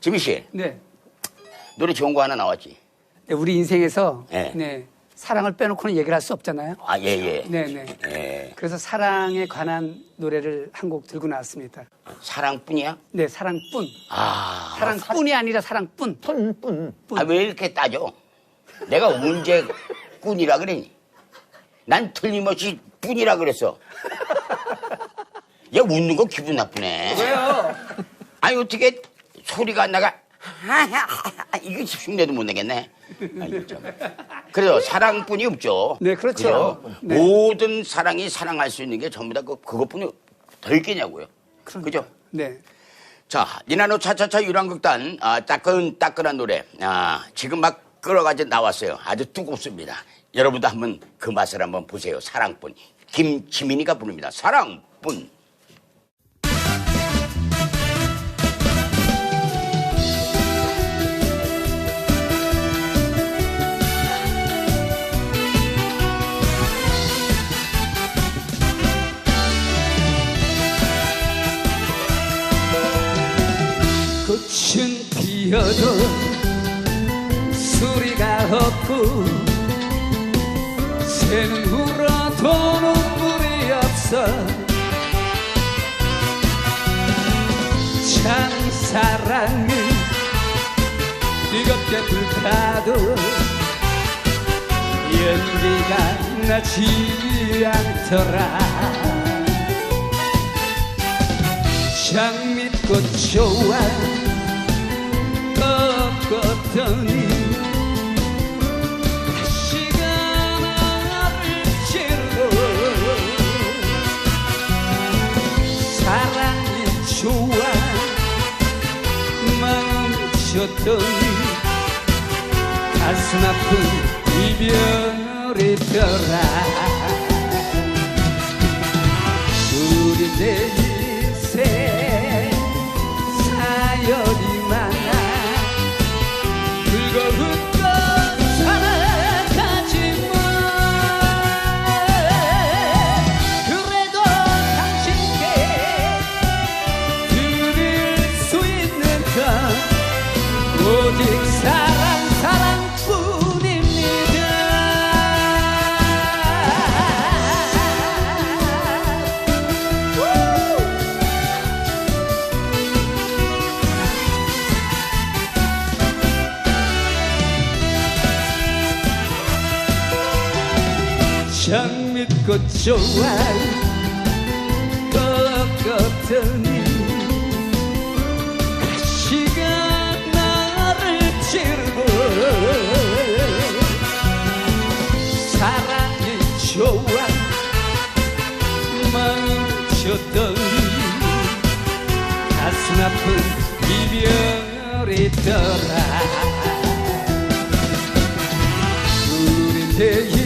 지미 씨 네. 노래 좋은 거 하나 나왔지. 네, 우리 인생에서 네. 네. 사랑을 빼놓고는 얘기를 할 수 없잖아요. 아 예예. 네, 네. 예. 그래서 사랑에 관한 노래를 한 곡 들고 나왔습니다. 사랑뿐이야? 네, 사랑뿐. 아. 사랑뿐이 아니라 사랑뿐. 푼뿐 아 왜 이렇게 따져? 내가 언제 꾼이라 그랬니? 난 틀림없이 뿐이라 그랬어. 야 웃는 거 기분 나쁘네. 왜요? 아니 어떻게 소리가 안 나가? 이거 흉내도 못 내겠네. 아이고, 참. 그래서 사랑뿐이 없죠. 네, 그렇죠. 그죠? 네. 모든 사랑이 사랑할 수 있는 게 전부 다 그, 그것뿐이 더 있겠냐고요. 그죠? 네. 자, 니나노 차차차 유랑극단, 아, 따끈따끈한 노래. 아, 지금 막 끌어가지고 나왔어요. 아주 뜨겁습니다. 여러분도 한번 그 맛을 한번 보세요. 사랑뿐. 김지민이가 부릅니다. 사랑뿐. 꽃은 피어도 소리가 없고 새는 울어도 눈물이 없어 참 사랑은 뜨겁게 불타도 연기가 나지 않더라. 장미꽃 좋아 꺾었더니 다시가 나를 찌르고 사랑이 좋아 멈췄더니 가슴 아픈 이별이더라 장미꽃 좋아 꺾었더니 가시가 나를 찌르고 사랑이 좋아 멈췄더니 가슴 아픈 이별이더라. 우리 내